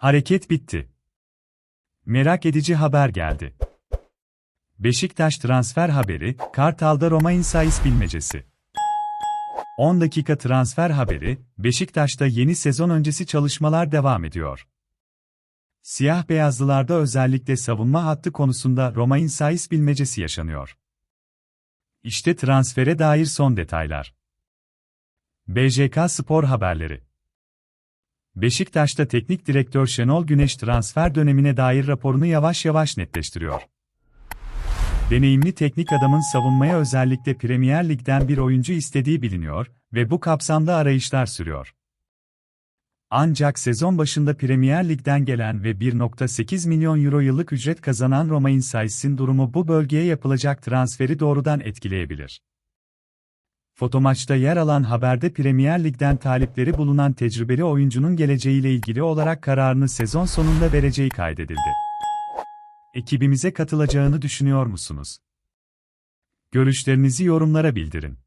Hareket bitti. Merak edici haber geldi. Beşiktaş transfer haberi, Kartal'da Roma Insights bilmecesi. 10 dakika transfer haberi, Beşiktaş'ta yeni sezon öncesi çalışmalar devam ediyor. Siyah beyazlılarda özellikle savunma hattı konusunda Roma Insights bilmecesi yaşanıyor. İşte transfere dair son detaylar. BJK Spor Haberleri Beşiktaş'ta teknik direktör Şenol Güneş transfer dönemine dair raporunu yavaş yavaş netleştiriyor. Deneyimli teknik adamın savunmaya özellikle Premier Lig'den bir oyuncu istediği biliniyor ve bu kapsamda arayışlar sürüyor. Ancak sezon başında Premier Lig'den gelen ve 1.8 milyon euro yıllık ücret kazanan Roma Insights'in durumu bu bölgeye yapılacak transferi doğrudan etkileyebilir. Fotomaçta yer alan haberde Premier Lig'den talipleri bulunan tecrübeli oyuncunun geleceğiyle ilgili olarak kararını sezon sonunda vereceği kaydedildi. Ekibimize katılacağını düşünüyor musunuz? Görüşlerinizi yorumlara bildirin.